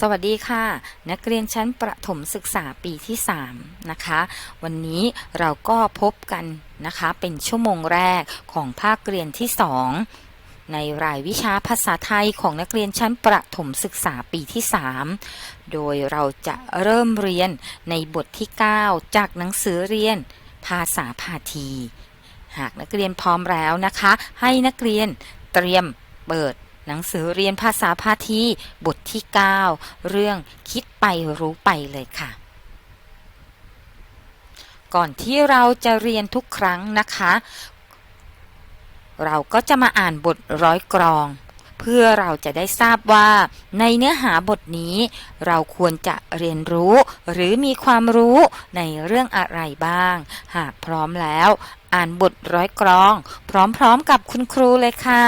สวัสดีค่ะ นักเรียนชั้นประถมศึกษาปีที่ 3 นะคะ วันนี้เราก็พบกันนะคะ เป็นชั่วโมงแรกของภาคเรียนที่ 2 ในรายวิชาภาษาไทยของนักเรียนชั้นประถมศึกษาปีที่ 3 โดยเราจะเริ่มเรียนในบทที่ 9 จากหนังสือเรียนภาษาพาที หากนักเรียนพร้อมแล้วนะคะ ให้นักเรียนเตรียมเปิด หนังสือเรียนภาษาพาทีบทที่ 9 เรื่องคิดไปรู้ไปเลยค่ะ ก่อนที่เราจะเรียนทุกครั้งนะคะ เราก็จะมาอ่านบทร้อยกรอง เพื่อเราจะได้ทราบว่า ในเนื้อหาบทนี้ เราควรจะเรียนรู้หรือมีความรู้ในเรื่องอะไรบ้าง หากพร้อมแล้ว อ่านบทร้อยกรอง พร้อมๆกับคุณครูเลยค่ะ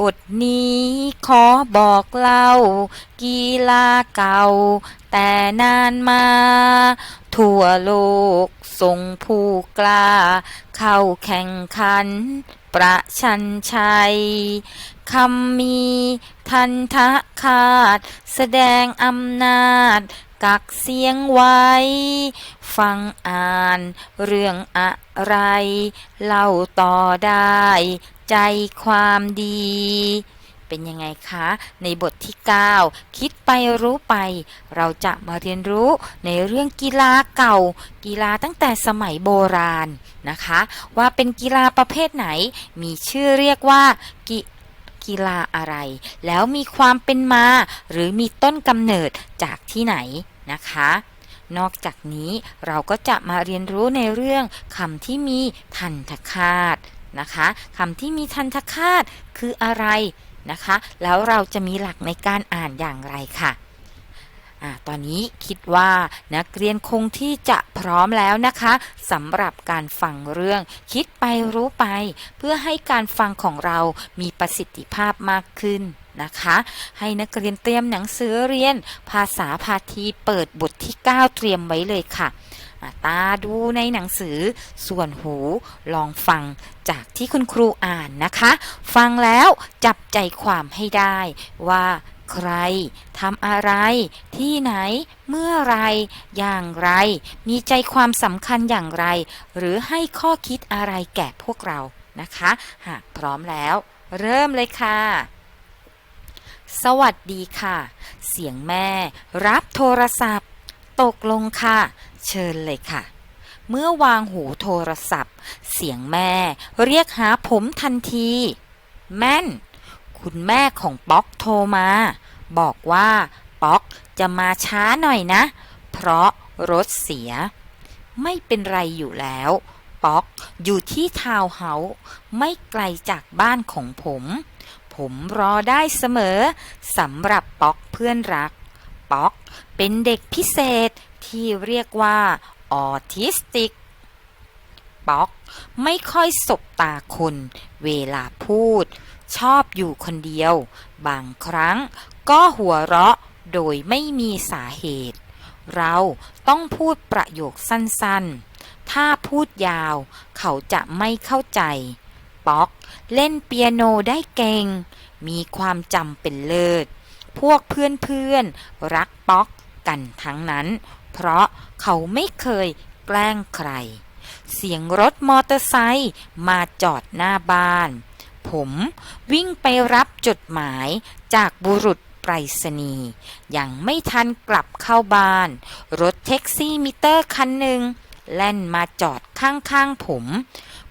บทนี้ขอบอกเล่า กีฬาเก่า แต่นานมา ทั่วโลกทรงผู้กล้า เข้าแข่งขัน ประชันชัยคำมีทันทะคาด แสดงอำนาจ กักเสียงไว้ ฟังอ่านเรื่องอะไร เล่าต่อได้ ใจความดี เป็นยังไงคะ ในบทที่ 9 คิดไปรู้ไป เราจะมาเรียนรู้ในเรื่องกีฬาเก่า กีฬาตั้งแต่สมัยโบราณนะคะ ว่าเป็นกีฬาประเภทไหน มีชื่อเรียกว่ากิกีฬาอะไร แล้วมีความเป็นมา หรือมีต้นกำเนิดจากที่ไหนนะคะ นอกจากนี้เราก็จะมาเรียนรู้ในเรื่องคำที่มีทันทคาต นะคะคำที่มีทันทคาตคืออะไรนะคะ แล้วเราจะมีหลักในการอ่านอย่างไรค่ะอ่าตอนนี้คิดว่านักเรียนคงที่จะพร้อมแล้วนะคะสำหรับการฟังเรื่อง คิดไปรู้ไป เพื่อให้การฟังของเรามีประสิทธิภาพมากขึ้นนะคะ ให้นักเรียนเตรียมหนังสือเรียน ภาษาพาทีเปิดบทที่ 9 เตรียมไว้เลยค่ะ ตาดูในหนังสือ ส่วนหูลองฟังจากที่คุณครูอ่านนะคะ ฟังแล้วจับใจความให้ได้ว่าใครทำอะไร ที่ไหน เมื่อไร อย่างไร มีใจความสำคัญอย่างไร หรือให้ข้อคิดอะไรแก่พวกเรานะคะ หากพร้อมแล้ว เริ่มเลยค่ะ สวัสดีค่ะ เสียงแม่ รับโทรศัพท์ ตกลงค่ะ เชิญเลยค่ะ เมื่อวางหูโทรศัพท์ เสียงแม่เรียกหาผมทันที แม่น คุณแม่ของป๊อกโทรมา บอกว่าป๊อกจะมาช้าหน่อยนะ เพราะรถเสีย ไม่เป็นไรอยู่แล้ว ป๊อกอยู่ที่ทาวเฮาส์ไม่ไกลจากบ้านของผม ผมรอได้เสมอสำหรับป๊อกเพื่อนรัก ป๊อก เป็นเด็กพิเศษที่เรียกว่าออทิสติก ป๊อก ไม่ค่อยสบตาคน เวลาพูด ชอบอยู่คนเดียว บางครั้งก็หัวเราะโดยไม่มีสาเหตุ เราต้องพูดประโยคสั้นๆ ถ้าพูดยาวเขาจะไม่เข้าใจ ป๊อก เล่นเปียโนได้เก่ง มีความจำเป็นเลิศ พวกเพื่อนๆ รักป๊อกกันทั้งนั้น เพราะเขาไม่เคยแกล้งใคร เสียงรถมอเตอร์ไซค์มาจอดหน้าบ้าน ผมวิ่งไปรับจดหมายจากบุรุษไปรษณีย์ยังไม่ทันกลับเข้าบ้าน รถแท็กซี่มิเตอร์คันหนึ่งแล่นมาจอดข้างๆผม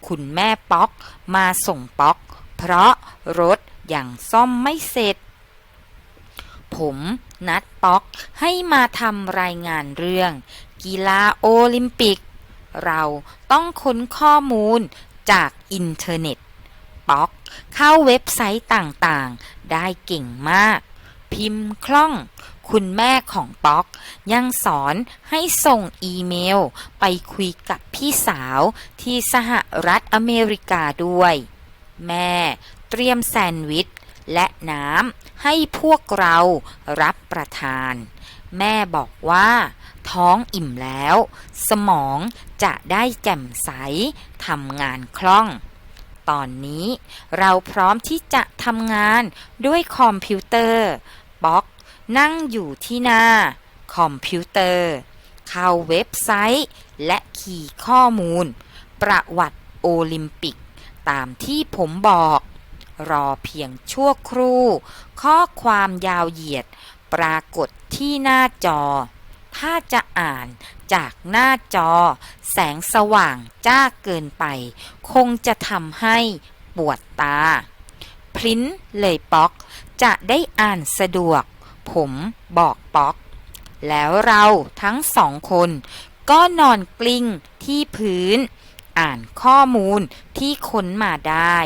คุณแม่ป๊อกมาส่งป๊อก เพราะรถยังซ่อมไม่เสร็จ ผมนัดป๊อกให้มาทำรายงานเรื่อง กีฬาโอลิมปิก เราต้องค้นข้อมูลจากอินเทอร์เน็ต ป๊อกเข้าเว็บไซต์ต่างๆ ได้เก่งมาก พิมพ์คล่อง คุณแม่ของป๊อก ยังสอนให้ส่งอีเมล ไปคุยกับพี่สาวที่สหรัฐอเมริกาด้วย แม่เตรียมแซนด์วิช และน้ำให้พวกเรารับประทาน แม่บอกว่า ท้องอิ่มแล้ว สมองจะได้แจ่มใสทำงานคล่อง ตอนนี้เราพร้อมที่จะทำงานด้วยคอมพิวเตอร์ป๊อกนั่งอยู่ที่หน้า คอมพิวเตอร์ เข้าเว็บไซต์ และคีย์ข้อมูล ประวัติโอลิมปิก ตามที่ผมบอก รอเพียงชั่วครู่ ข้อความยาวเหยียด ปรากฏที่หน้าจอ ถ้าจะอ่านจากหน้าจอ แสงสว่างจ้าเกินไป คงจะทำให้ปวดตา พริ้นเลยป๊อก จะได้อ่านสะดวก ผมบอกป๊อก แล้วเราทั้งสองคน ก็นอนกลิ้งที่พื้น อ่านข้อมูลที่ค้นมาได้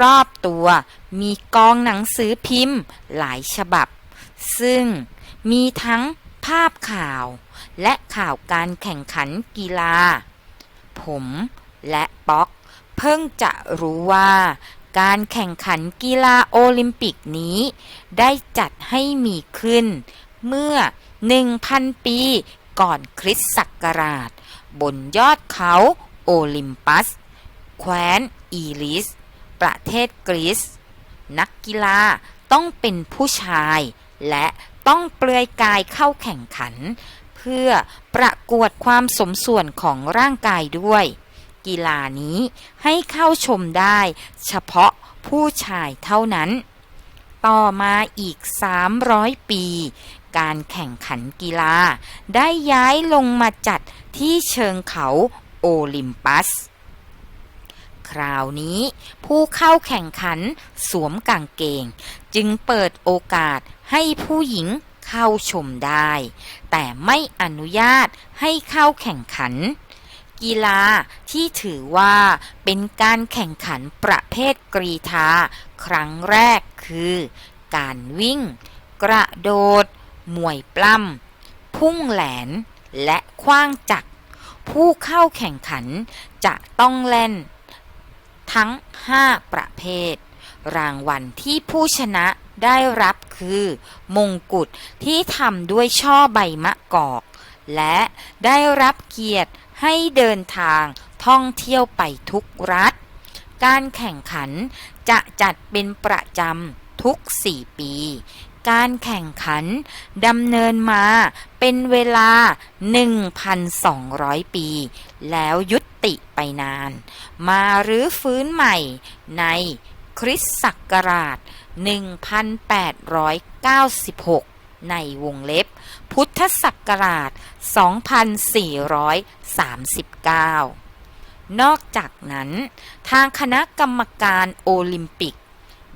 รอบตัวมีกองหนังสือพิมพ์หลายฉบับ ซึ่งมีทั้งภาพข่าว และข่าวการแข่งขันกีฬา ผมและป๊อกเพิ่งจะรู้ว่าการแข่งขันกีฬาโอลิมปิกนี้ ได้จัดให้มีขึ้น เมื่อ 1,000 ปีก่อนคริสต์ศักราช บนยอดเขา โอลิมปัส แคว้นอีลิส ประเทศกรีซ นักกีฬาต้องเป็นผู้ชาย และต้องเปลือยกายเข้าแข่งขัน เพื่อประกวดความสมส่วนของร่างกายด้วย กีฬานี้ให้เข้าชมได้เฉพาะผู้ชายเท่านั้น ต่อมาอีก 300 ปี การแข่งขันกีฬา ได้ย้ายลงมาจัดที่เชิงเขา โอลิมปัส คราวนี้ผู้เข้าแข่งขันสวมกางเกง จึงเปิดโอกาสให้ผู้หญิงเข้าชมได้ แต่ไม่อนุญาตให้เข้าแข่งขัน กีฬาที่ถือว่าเป็นการแข่งขันประเภทกรีธาครั้งแรกคือ การวิ่ง กระโดด มวยปล้ำ พุ่งแหลน และคว้างจักร ผู้เข้าแข่งขันจะต้องเล่น ทั้ง 5 ประเภท รางวัลที่ผู้ชนะได้รับคือ มงกุฎที่ทำด้วยช่อใบมะกอก และได้รับเกียรติให้เดินทางท่องเที่ยวไปทุกรัฐ การแข่งขันจะจัดเป็นประจำทุก 4 ปี การแข่งขันดำเนินมาเป็นเวลา 1,200 ปี แล้วยุติไปนาน มารื้อฟื้นใหม่ในคริสต์ศักราช 1896 ในวงเล็บ พุทธศักราช 2439 นอกจากนั้น ทางคณะกรรมการโอลิมปิก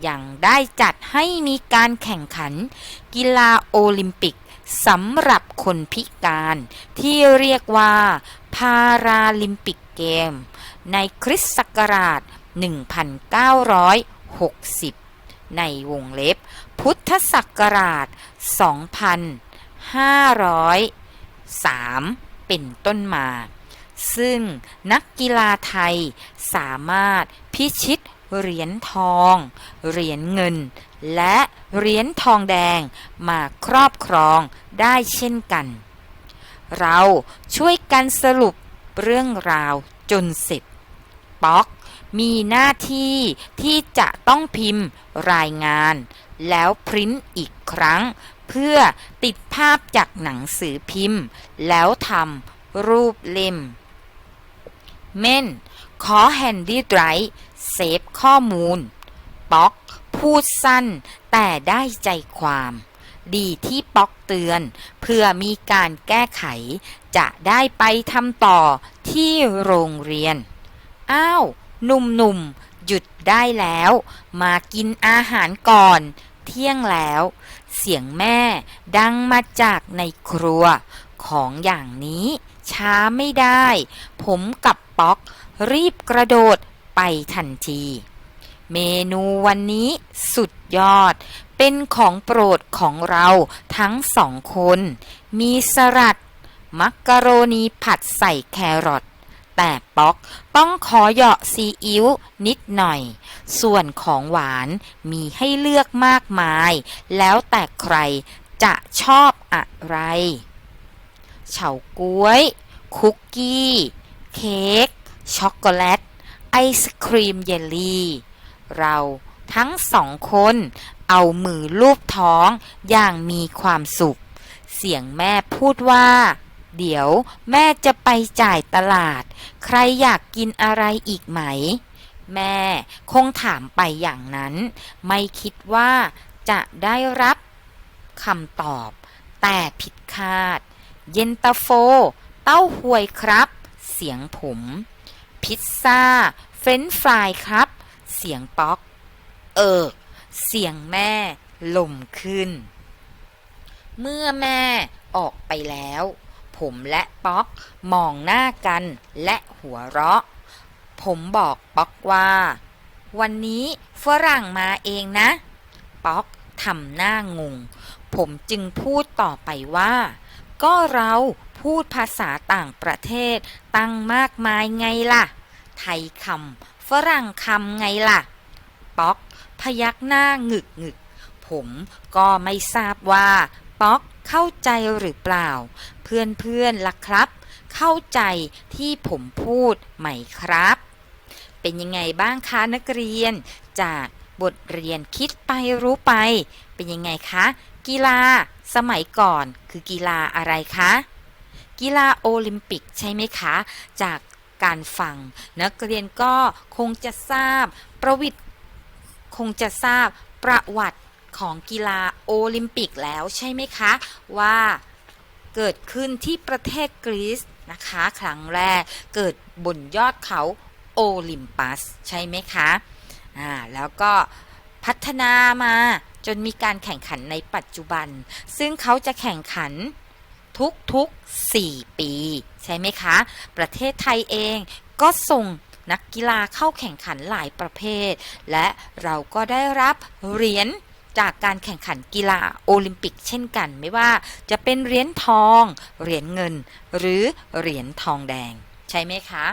ยังได้จัดให้มีการแข่งขัน กีฬาโอลิมปิกสำหรับคนพิการ ที่เรียกว่าพาราลิมปิกเกม ในคริสต์ศักราช 1960 ในวงเล็บ พุทธศักราช 2503 เป็นต้นมา ซึ่งนักกีฬาไทยสามารถพิชิต เหรียญทอง เหรียญเงิน และเหรียญทองแดงมาครอบครองได้เช่นกัน เราช่วยกันสรุปเรื่องราวจนเสร็จป๊อกมีหน้าที่ที่จะต้องพิมพ์รายงาน แล้วพริ้นอีกครั้ง เพื่อติดภาพจากหนังสือพิมพ์ แล้วทำรูปเล่ม เม่น ขอแฮนดี้ไดร์ เซฟข้อมูล ป๊อก พูดสั้น แต่ได้ใจความ ดีที่ป๊อกเตือน เพื่อมีการแก้ไข จะได้ไปทำต่อที่โรงเรียน อ้าว หนุ่มๆ หยุดได้แล้ว มากินอาหารก่อน เที่ยงแล้ว เสียงแม่ดังมาจากในครัว ของอย่างนี้ช้าไม่ได้ ผมกับป๊อกรีบกระโดด ไปทันที เมนูวันนี้สุดยอด เป็นของโปรดของเราทั้งสองคน มีสลัด มักกะโรนีผัดใส่แครอทแต่ป๊อกต้องขอเหยาะซีอิ๊วนิดหน่อย ส่วนของหวานมีให้เลือกมากมาย แล้วแต่ใครจะชอบอะไร เฉาก๊วย คุกกี้ เค้ก ช็อกโกแลต ไอศครีมเยลลี่ เราทั้งสองคนเอามือลูบท้องอย่างมีความสุข เสียงแม่พูดว่า เดี๋ยวแม่จะไปจ่ายตลาด ใครอยากกินอะไรอีกไหม แม่คงถามไปอย่างนั้น ไม่คิดว่าจะได้รับคำตอบ แต่ผิดคาด เย็นตาโฟ เต้าหวยครับ เสียงผม พิซซ่า เฟรนฟรายครับ เสียงป๊อก เออ เสียงแม่ลมขึ้น เมื่อแม่ออกไปแล้ว ผมและป๊อกมองหน้ากันและหัวเราะ ผมบอกป๊อกว่า วันนี้ฝรั่งมาเองนะ ป๊อกทำหน้างง ผมจึงพูดต่อไปว่า ก็เรา พูดภาษาต่างประเทศ ตั้งมากมายไงล่ะ ไทยคำฝรั่งคำไงล่ะ ป๊อก พยักหน้างึกงึกผมก็ไม่ทราบว่า ป๊อกเข้าใจหรือเปล่า เพื่อนเพื่อนล่ะครับ เข้าใจที่ผมพูดไหมครับ เป็นยังไงบ้างคะนักเรียน จากบทเรียนคิดไปรู้ไป เป็นยังไงคะ กีฬาสมัยก่อนคือกีฬาอะไรคะ กีฬาโอลิมปิกใช่ไหมคะ จากการฟัง นักเรียนก็คงจะทราบประวิตคงจะทราบประวัติของกีฬาโอลิมปิกแล้วใช่ไหมคะ ว่าเกิดขึ้นที่ประเทศกรีซนะคะ ครั้งแรกเกิดบนยอดเขาโอลิมปัส ใช่ไหมคะอ่าแล้วก็พัฒนามาจนมีการแข่งขันในปัจจุบัน ซึ่งเขาจะแข่งขัน ทุกๆ 4 ปี ใช่ไหมคะ ประเทศไทยเองก็ส่งนักกีฬาเข้าแข่งขันหลายประเภท และเราก็ได้รับเหรียญจากการแข่งขันกีฬาโอลิมปิกเช่นกัน ไม่ว่าจะเป็นเหรียญทอง เหรียญเงิน หรือเหรียญทองแดง ใช่ไหมคะ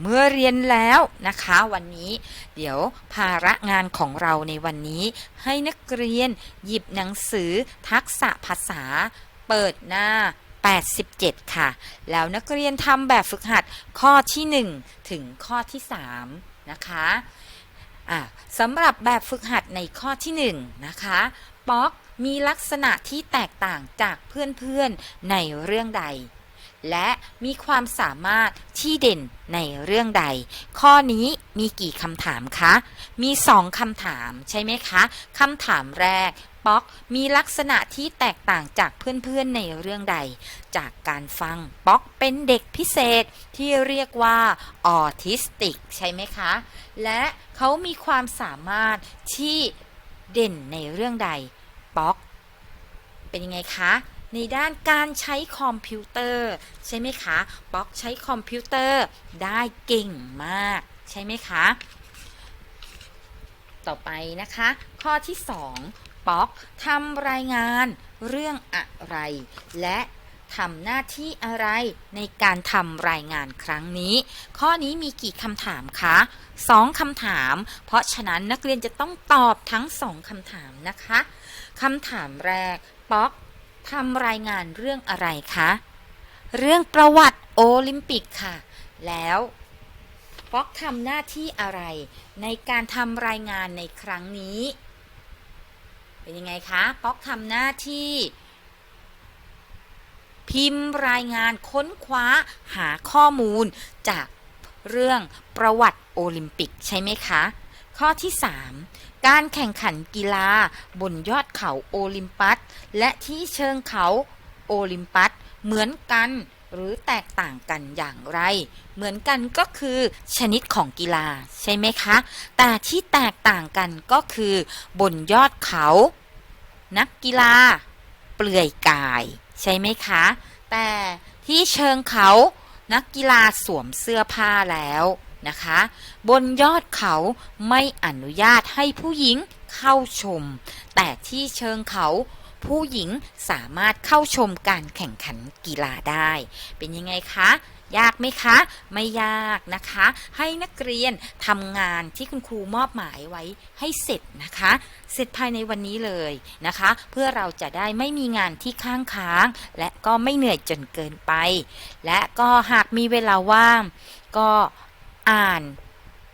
เมื่อเรียนแล้วนะคะวันนี้เดี๋ยวภาระงานของเราในวันนี้ ให้นักเรียนหยิบหนังสือทักษะภาษา เปิดหน้า 87 ค่ะ แล้วนักเรียนทำแบบฝึกหัดข้อที่ 1 ถึงข้อที่ 3 นะคะอะสำหรับแบบฝึกหัดในข้อที่ 1 นะคะป๊อกมีลักษณะที่แตกต่างจากเพื่อนๆในเรื่องใด และมีความสามารถที่เด่นในเรื่องใด ข้อนี้มีกี่คำถามคะ มีสองคำถามใช่ไหมคะคำถามแรกป๊อกมีลักษณะที่แตกต่างจากเพื่อนๆในเรื่องใด จากการฟังป๊อกเป็นเด็กพิเศษที่เรียกว่าออทิสติกใช่ไหมคะ และเขามีความสามารถที่เด่นในเรื่องใดป๊อก เป็นยังไงคะ ในด้านการใช้คอมพิวเตอร์ ใช่ไหมคะป๊อกใช้คอมพิวเตอร์ได้เก่งมาก ใช่ไหมคะ ต่อไปนะคะ ข้อที่ 2ป๊อกทำรายงานเรื่องอะไร และทำหน้าที่อะไรในการทำรายงานครั้งนี้ ข้อนี้มีกี่คำถามคะสองคำถาม เพราะฉะนั้นนักเรียนจะต้องตอบทั้งสองคำถามนะคะคำถามแรก ป๊อก ทำรายงานเรื่องอะไรคะ เรื่องประวัติโอลิมปิกค่ะ แล้วป๊อกทำหน้าที่อะไรในการทำรายงานในครั้งนี้ เป็นยังไงคะป๊อกทำหน้าที่ พิมพ์รายงานค้นคว้าหาข้อมูลจากเรื่องประวัติโอลิมปิกใช่ไหมคะ ข้อที่ 3 การแข่งขันกีฬาบนยอดเขาโอลิมปัส และที่เชิงเขาโอลิมปัสเหมือนกันหรือแตกต่างกันอย่างไร เหมือนกันก็คือชนิดของกีฬาใช่ไหมคะ แต่ที่แตกต่างกันก็คือบนยอดเขา นักกีฬา เปลือยกาย ใช่ไหมคะ แต่ที่เชิงเขานักกีฬาสวมเสื้อผ้าแล้ว นะคะ บนยอดเขาไม่อนุญาตให้ผู้หญิงเข้าชม แต่ที่เชิงเขาผู้หญิงสามารถเข้าชมการแข่งขันกีฬาได้ เป็นยังไงคะ ยากไหมคะ ไม่ยากนะคะ ให้นักเรียนทำงานที่คุณครูมอบหมายไว้ให้เสร็จนะคะ เสร็จภายในวันนี้เลยนะคะ เพื่อเราจะได้ไม่มีงานที่ข้างค้าง และก็ไม่เหนื่อยจนเกินไป และก็หากมีเวลาว่าง ก็ อ่าน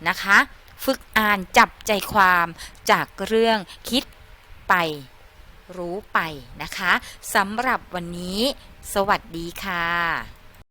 นะคะ ฝึกอ่านจับใจความจากเรื่องคิดไป รู้ไปนะคะสำหรับวันนี้ สวัสดีค่ะ